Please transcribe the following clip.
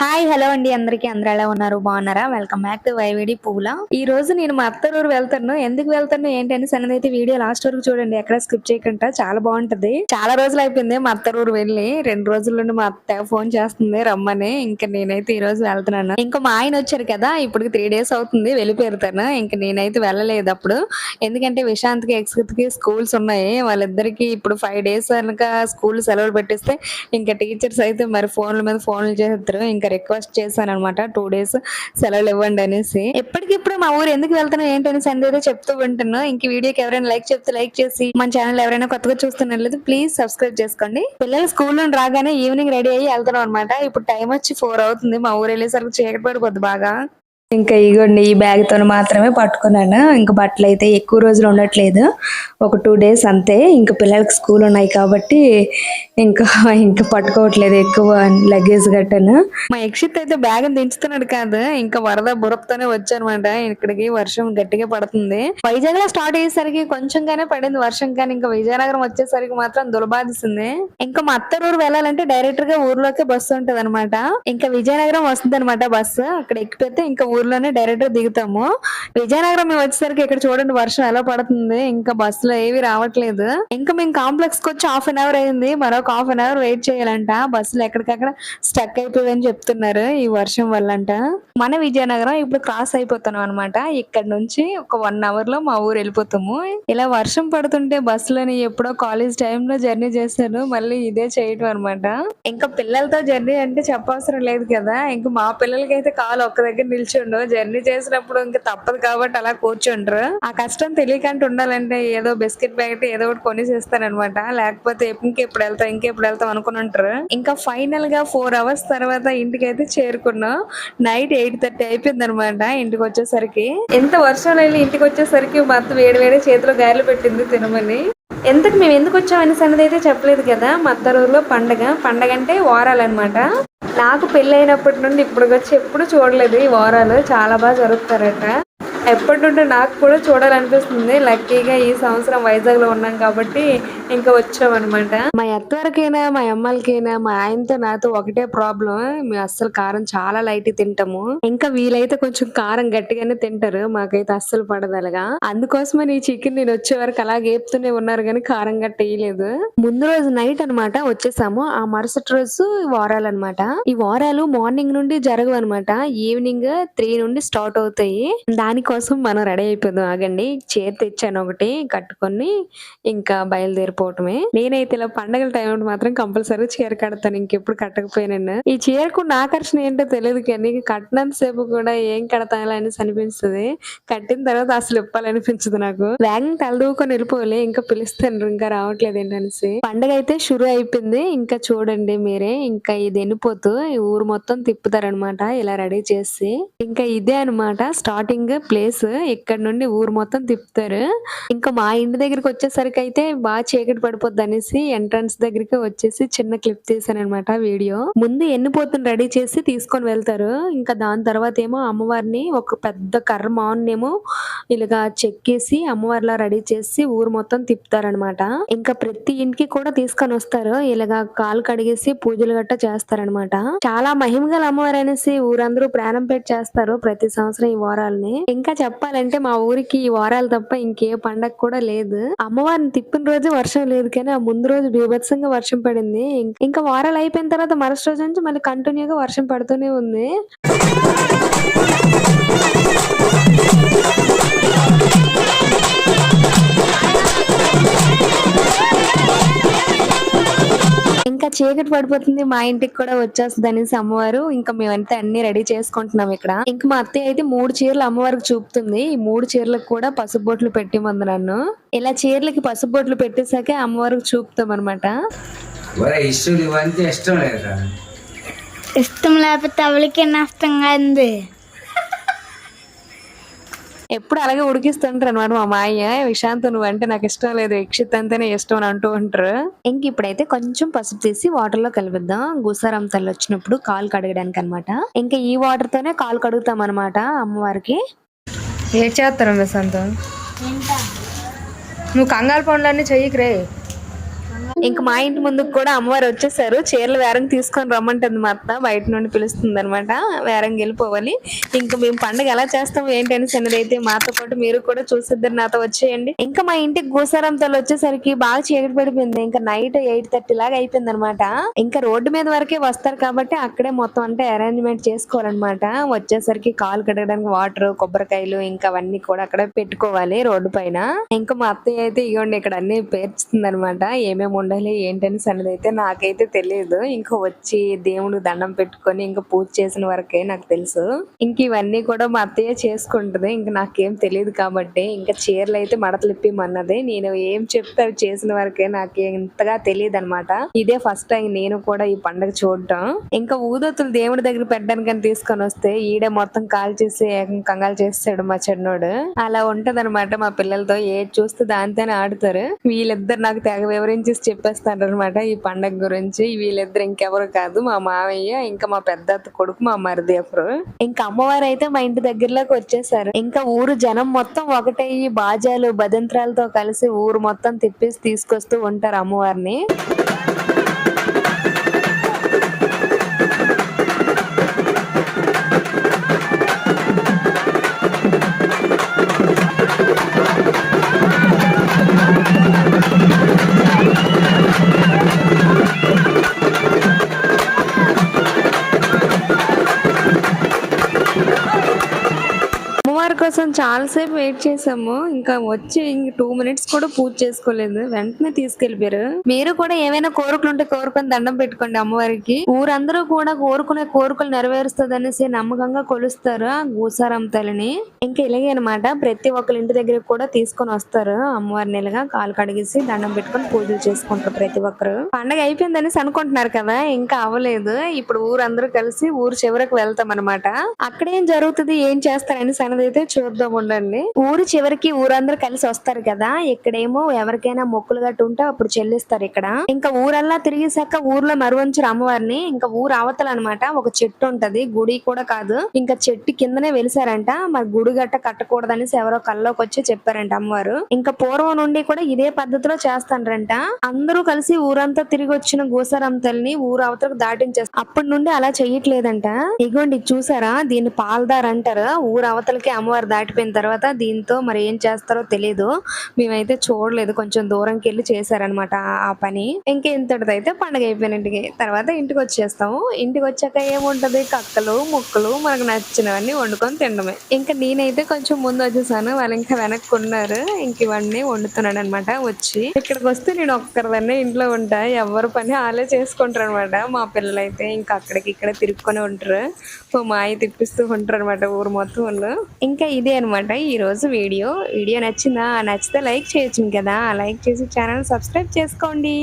Hi hello అండి. అందరికీ అందరూ ఎలా ఉన్నారు? బాగున్నారా? వెల్కమ్ బ్యాక్ టు వైవిడి పూల. ఈ రోజు నేను మా అత్తరూరు వెళ్తాను ఎందుకు వెళ్తాను ఏంటని సన్నది అయితే వీడియో లాస్ట్ వరకు చూడండి. ఎక్కడ స్కిప్ చేయకుండా చాలా బాగుంటది. చాలా రోజులు అయిపోయింది మా అత్తరూరు వెళ్ళి. రెండు రోజుల నుండి మా అత్త ఫోన్ చేస్తుంది రమ్మని. ఇంకా నేనైతే ఈ రోజు వెళ్తున్నాను. ఇంకా మా ఆయన వచ్చారు కదా ఇప్పుడు త్రీ డేస్ అవుతుంది వెళ్ళిపోతాను ఇంకా నేనైతే వెళ్ళలేదు అప్పుడు. ఎందుకంటే విశాంత్కి ఎక్స్కి స్కూల్స్ ఉన్నాయి. వాళ్ళిద్దరికి ఇప్పుడు ఫైవ్ డేస్ కనుక స్కూల్ సెలవులు పెట్టిస్తే ఇంకా టీచర్స్ అయితే మరి ఫోన్ల మీద ఫోన్లు చేస్తారు. ఇంకా రిక్వెస్ట్ చేశాను అనమాట టూ డేస్ సెలవులు ఇవ్వండి అనేసి. ఎప్పటికిప్పుడు మా ఊరు ఎందుకు వెళ్తాను ఏంటని సందేహం చెప్తూ వింటున్నాను ఇంక వీడియోకి ఎవరైనా లైక్ చెప్తే లైక్ చేసి మన ఛానల్ ఎవరైనా కొత్తగా చూస్తున్నట్లయితే ప్లీజ్ సబ్స్క్రైబ్ చేసుకోండి. పిల్లలు స్కూల్ నుండి రాగానే ఈవినింగ్ రెడీ అయ్యి వెళ్తున్నాం అనమాట ఇప్పుడు టైం వచ్చి ఫోర్ అవుతుంది. మా ఊరు వెళ్ళేసరికి చీకటి పడిపోద్ది బాగా. ఇంకా ఇగోండి ఈ బ్యాగ్తో మాత్రమే పట్టుకున్నాను. ఇంకా బట్టలు అయితే ఎక్కువ రోజులు ఉండట్లేదు. ఒక టూ డేస్ అంతే. ఇంకా పిల్లలకి స్కూల్ ఉన్నాయి కాబట్టి ఇంకా ఇంకా పట్టుకోవట్లేదు ఎక్కువ లగేజ్ గట్టను. మా యక్షిత్ అయితే బ్యాగ్ దించుతున్నాడు కాదు. ఇంకా వరద బురపతోనే వచ్చానమాట. ఇక్కడికి వర్షం గట్టిగా పడుతుంది. వైజాగ్లో స్టార్ట్ అయ్యేసరికి కొంచెంగానే పడింది వర్షం కానీ ఇంకా విజయనగరం వచ్చేసరికి మాత్రం దులబాదిస్తుంది ఇంకా మా అత్తరూరు వెళ్ళాలంటే డైరెక్ట్గా ఊర్లోకే బస్సు ఉంటది ఇంకా విజయనగరం వస్తుంది అనమాట బస్సు. అక్కడ ఎక్కిపోతే ఇంకా ఊర్లోనే డైరెక్ట్గా దిగుతాము. విజయనగరం మేము వచ్చేసరికి ఇక్కడ చూడండి వర్షం ఎలా పడుతుంది. ఇంకా బస్సులో ఏవి రావట్లేదు. ఇంకా మేము కాంప్లెక్స్కి వచ్చి హాఫ్ అన్ అవర్ అయింది. మరొక హాఫ్ అన్ అవర్ వెయిట్ చేయాలంట. బస్సులు ఎక్కడికక్కడ స్టక్ అయిపోయిందని చెప్తున్నారు ఈ వర్షం వల్ల అంట మన విజయనగరం ఇప్పుడు క్రాస్ అయిపోతున్నాం అనమాట ఇక్కడ నుంచి ఒక వన్ అవర్లో మా ఊరు వెళ్ళిపోతాము. ఇలా వర్షం పడుతుంటే బస్సులోని ఎప్పుడో కాలేజ్ టైంలో జర్నీ చేశాను. మళ్ళీ ఇదే చేయటం అనమాట ఇంకా పిల్లలతో జర్నీ అంటే చెప్పవసరం లేదు కదా. ఇంకా మా పిల్లలకి అయితే కాలు ఒక్క దగ్గర నిల్చుండు జర్నీ చేసినప్పుడు ఇంకా తప్పదు కాబట్టి అలా కూర్చుండ్రు. ఆ కష్టం తెలియకంటే ఉండాలంటే ఏదో బిస్కెట్ ప్యాకెట్ ఏదో ఒకటి కొనేసేస్తారనమాట లేకపోతే ఇంకెప్పుడు వెళ్తాం ఇంకెప్పుడు వెళ్తాం అనుకుని ఉంటారు. ఇంకా ఫైనల్గా ఫోర్ అవర్స్ తర్వాత ఇంటికి అయితే చేరుకున్నాం. నైట్ ఎయిట్ థర్టీ అయిపోయింది అనమాట ఇంటికి వచ్చేసరికి. ఎంత వర్షం అయినా ఇంటికి వచ్చేసరికి మా అత్త వేడి వేడి చేతిలో గారెలు పెట్టింది తినమని. ఎంతకు మేము ఎందుకు వచ్చామని సంగతి అయితే చెప్పలేదు కదా. మా పండగ. పండగ అంటే వారాలన్నమాట నాకు పెళ్ళి అయినప్పటి నుండి ఇప్పుడు వచ్చి ఎప్పుడు చూడలేదు ఈ వారాలు. చాలా బాగా జరుగుతారట. ఎప్పటి నుండి నాకు కూడా చూడాలనిపిస్తుంది. లక్కీగా ఈ సంవత్సరం వైజాగ్లో ఉన్నాం కాబట్టి ఇంకా వచ్చామన్నమాట. మా అత్తవారికైనా మా అమ్మలకైనా మా ఆయనతో నాతో ఒకటే ప్రాబ్లం మేము అస్సలు కారం చాలా లైట్ తింటాము. ఇంకా వీలైతే కొంచెం కారం గట్టిగానే తింటారు. మాకైతే అస్సలు పడదలగా అందుకోసమని ఈ చికెన్ నేను వచ్చే వరకు అలా గేపుతూనే ఉన్నారు కానీ కారం గట్ట వేయలేదు. ముందు రోజు నైట్ అన్నమాట వచ్చేసాము. ఆ మరుసటి రోజు వారాలు అనమాట ఈ వారాలు మార్నింగ్ నుండి జరగవు అనమాట ఈవినింగ్ త్రీ నుండి స్టార్ట్ అవుతాయి. దానికి దానికోసం మనం రెడీ అయిపోదాం ఆగండి. చేతి తెచ్చాను ఒకటి కట్టుకొని ఇంకా బయలుదేరిపోవటమే. నేనైతే ఇలా పండగల టైం మాత్రం కంపల్సరీ చీర కడతాను. ఇంకెప్పుడు కట్టకపోయినాను ఈ చీరకున్న ఆకర్షణ ఏంటో తెలియదు కానీ కట్టినంత సేపు కూడా ఏం కడతాను అనేసి అనిపిస్తుంది. కట్టిన తర్వాత అసలు ఇప్పాలనిపించదు నాకు. వేగం తలదూకొని వెళ్ళిపోలే ఇంకా పిలుస్తాను. ఇంకా రావట్లేదు ఏంటనేసి. పండగ అయితే షురు అయిపోయింది. ఇంకా చూడండి మీరే. ఇంకా ఇది ఎన్నిపోతూ ఈ ఊరు మొత్తం తిప్పుతారనమాట ఇలా రెడీ చేసి. ఇంకా ఇదే అన్నమాట. స్టార్టింగ్ ప్లేస్ ఇక్కడ నుండి ఊరు మొత్తం తిప్పుతారు. ఇంకా మా ఇంటి దగ్గరికి వచ్చేసరికి అయితే బాగా చీకటి పడిపోద్ది అనేసి ఎంట్రన్స్ దగ్గరికి వచ్చేసి చిన్న క్లిప్ తీసాను అనమాట వీడియో ముందు ఎన్ని పోతుని రెడీ చేసి తీసుకొని వెళ్తారు. ఇంకా దాని తర్వాత ఏమో అమ్మవారిని ఒక పెద్ద కర్ర మాన్నేమో ఇలాగా చెక్కేసి అమ్మవారిలా రెడీ చేసి ఊరు మొత్తం తిప్పుతారనమాట. ఇంకా ప్రతి ఇంటికి కూడా తీసుకొని వస్తారు. ఇలాగా కాలు కడిగేసి పూజలు గట్ట చేస్తారనమాట. చాలా మహిమగల అమ్మవారు అనేసి ఊరందరూ ప్రాణం పెట్టి చేస్తారు ప్రతి సంవత్సరం ఈ వారాలని. ఇంకా చెప్పాలంటే మా ఊరికి ఈ వారాలు తప్ప ఇంకే పండగ కూడా లేదు. అమ్మవారిని తిప్పిన రోజు వర్షం లేదు కానీ ఆ ముందు రోజు బీభత్సంగా వర్షం పడింది. ఇంకా వారాలు అయిపోయిన తర్వాత మరుసటి రోజు నుంచి మళ్ళీ కంటిన్యూగా వర్షం పడుతూనే ఉంది. ఇంకా చీకటి పడిపోతుంది మా ఇంటికి కూడా వచ్చేస్తుంది అనేసి అమ్మవారు ఇంకా మేమంతా అన్ని రెడీ చేసుకుంటున్నాం ఇక్కడ. ఇంకా మా అత్తయ్య అయితే మూడు చీరలు అమ్మవారికి చూపుతుంది. ఈ మూడు చీరలకు కూడా పసుపు బొట్లు పెట్టిమంది నన్ను. ఇలా చీరలకి పసుపు బొట్లు పెట్టేసాకే అమ్మవారికి చూపుతాం అనమాట ఇష్టం లేకపోతే ఎవరికి నష్టంగా ఉంది ఎప్పుడు అలాగే ఉడికిస్తుంటారు అనమాట మా మాయ విశాంత్ నువ్వు అంటే నాకు ఇష్టం లేదు. యక్షిత్ అంటేనే ఇష్టం అని అంటూ ఉంటారు. ఇంక ఇప్పుడైతే కొంచెం పసుపు తీసి వాటర్లో కలిపిద్దాం గుసారం తల్లి వచ్చినప్పుడు కాలు కడగడానికి అనమాట ఇంకా ఈ వాటర్ తోనే కాలు కడుగుతాం అనమాట అమ్మవారికి. ఏ చేస్తారు ప్రశాంత్ నువ్వు కంగారు పనులన్నీ చెయ్యకు రే. ఇంకా మా ఇంటి ముందుకు కూడా అమ్మవారు వచ్చేసారు. చీరలు వేరం తీసుకొని రమ్మంటుంది మా అత్త. బయట నుండి పిలుస్తుంది అనమాట వేరం వెళ్ళిపోవాలి. ఇంకా మేము పండుగ ఎలా చేస్తాం ఏంటని సన్నది మాతో పాటు మీరు కూడా చూసిద్దరు నాతో వచ్చేయండి. ఇంకా మా ఇంటికి గోసారంతలు వచ్చేసరికి బాగా చీకటి పడిపోయింది. ఇంకా నైట్ ఎయిట్ థర్టీ లాగా అయిపోయింది అనమాట ఇంకా రోడ్డు మీద వరకే వస్తారు కాబట్టి అక్కడే మొత్తం అంటే అరేంజ్మెంట్ చేసుకోవాలన్నమాట. వచ్చేసరికి కాలు కడగడానికి వాటర్ కొబ్బరికాయలు ఇంకా అవన్నీ కూడా అక్కడ పెట్టుకోవాలి రోడ్డు పైన. ఇంకా మా అత్తయ్య అయితే ఇగోండి ఇక్కడ అన్ని పేర్చుతుంది అనమాట ఏమేమి ఉండాలి ఏంటని సన్నది అయితే నాకైతే తెలియదు ఇంకా వచ్చి దేవుడు దండం పెట్టుకొని ఇంకా పూజ చేసిన వరకే నాకు తెలుసు. ఇంక ఇవన్నీ కూడా మా అత్తయ్య చేసుకుంటది. ఇంకా నాకేం తెలియదు కాబట్టి ఇంకా చీరలు అయితే మడతలిప్పిమన్నది నేను ఏం చెప్తే అవి చేసిన వరకే నాకు ఇంతగా తెలియదు అనమాట ఇదే ఫస్ట్ టైం నేను కూడా ఈ పండగ చూడటం ఇంకా ఊదొత్తులు దేవుడి దగ్గర పెట్టడానికి అని తీసుకొని వస్తే ఈడే మొత్తం కాల్ చేసి ఏకం కంగాలు చేస్తాడు మా చెన్నోడు. అలా ఉంటది మా పిల్లలతో. ఏది చూస్తే దానితోనే ఆడుతారు. వీళ్ళిద్దరు నాకు తెగ వివరించి చెప్పేస్తారనమాట ఈ పండగ గురించి. వీళ్ళిద్దరు ఇంకెవరు కాదు మా మామయ్య ఇంకా మా పెద్ద అత్త కొడుకు మా మరిది అప్పుడు ఇంకా అమ్మవారు అయితే మా ఇంటి దగ్గరలోకి వచ్చేసారు. ఇంకా ఊరు జనం మొత్తం ఒకటయ్యి బాజాలు భదంత్రాలతో కలిసి ఊరు మొత్తం తిప్పేసి తీసుకొస్తూ ఉంటారు అమ్మవారిని. కోసం చాలాసేపు వెయిట్ చేసాము ఇంకా వచ్చి టూ మినిట్స్ కూడా పూజ చేసుకోలేదు. వెంటనే తీసుకెళ్ళిపోయారు మీరు కూడా ఏమైనా కోరికలు ఉంటే కోరుకొని దండం పెట్టుకోండి అమ్మవారికి. ఊరందరూ కూడా కోరుకునే కోరికలు నెరవేరుస్తుంది అనేసి నమ్మకంగా కొలుస్తారు ఆ గూసారం తల్లిని. ఇంకా ఇలాగే అనమాట ప్రతి ఒక్కరి ఇంటి దగ్గర కూడా తీసుకొని వస్తారు. అమ్మవారి నెలగా కాలు కడిగేసి దండం పెట్టుకొని పూజలు చేసుకుంటారు ప్రతి ఒక్కరు. పండగ అయిపోయిందనేసి అనుకుంటున్నారు కదా ఇంకా అవ్వలేదు. ఇప్పుడు ఊరందరూ కలిసి ఊరు చివరకు వెళ్తాం అనమాట అక్కడ ఏం జరుగుతుంది ఏం చేస్తారని సన్నది అయితే చూద్దాం ఉండండి. ఊరు చివరికి ఊరందరూ కలిసి వస్తారు కదా. ఇక్కడేమో ఎవరికైనా మొక్కులు గట్టు ఉంటే అప్పుడు చెల్లిస్తారు ఇక్కడ. ఇంకా ఊరల్లా తిరిగేసాక ఊర్లో మరువంచరు అమ్మవారిని. ఇంకా ఊరు అవతల అనమాట ఒక చెట్టు ఉంటది. గుడి కూడా కాదు. ఇంకా చెట్టు కిందనే వెలిసారంట మరి గుడి గట్ట కట్టకూడదనేసి ఎవరో కల్లోకి వచ్చి చెప్పారంట అమ్మవారు. ఇంకా పూర్వం నుండి కూడా ఇదే పద్ధతిలో చేస్తారంట అందరూ కలిసి ఊరంతా తిరిగి వచ్చిన గోసారం తల్లిని ఊరు అవతలకు దాటించేస్తారు అప్పటి నుండి అలా చెయ్యట్లేదంట. ఇగోండి చూసారా? దీన్ని పాల్దార్ అంటారు. ఊరు అవతలకి అమ్మవారు దాటిపోయిన తర్వాత దీంతో మరి ఏం చేస్తారో తెలియదు మేమైతే చూడలేదు. కొంచెం దూరంకి వెళ్ళి చేశారనమాట ఆ పని. ఇంకా ఇంతటితో అయితే పండగ అయిపోయినట్టుకి తర్వాత ఇంటికి వచ్చేస్తాము ఇంటికి వచ్చాక ఏముంటది? కక్కలు ముక్కలు మనకు నచ్చినవన్నీ వండుకొని తినడమే. ఇంకా నేనైతే కొంచెం ముందు వచ్చేసాను. వాళ్ళు ఇంకా వెనక్కి ఉన్నారు ఇంక ఇవన్నీ వండుతున్నాడు అనమాట వచ్చి. ఇక్కడికి వస్తే నేను ఒక్కరిదన్నే ఇంట్లో ఉంటా. ఎవరు పని వాళ్ళే చేసుకుంటారు అనమాట మా పిల్లలైతే ఇంకా అక్కడికి ఇక్కడ తిరుక్కొని ఉంటారు. మా మాయ తిప్పిస్తూ ఉంటారు అనమాట ఊరు మొత్తం వాళ్ళు. ఇంకా ఇదే అనమాట ఈరోజు వీడియో. వీడియో నచ్చిందా? నచ్చితే లైక్ చేయొచ్చు కదా. లైక్ చేసి ఛానల్ సబ్స్క్రైబ్ చేసుకోండి.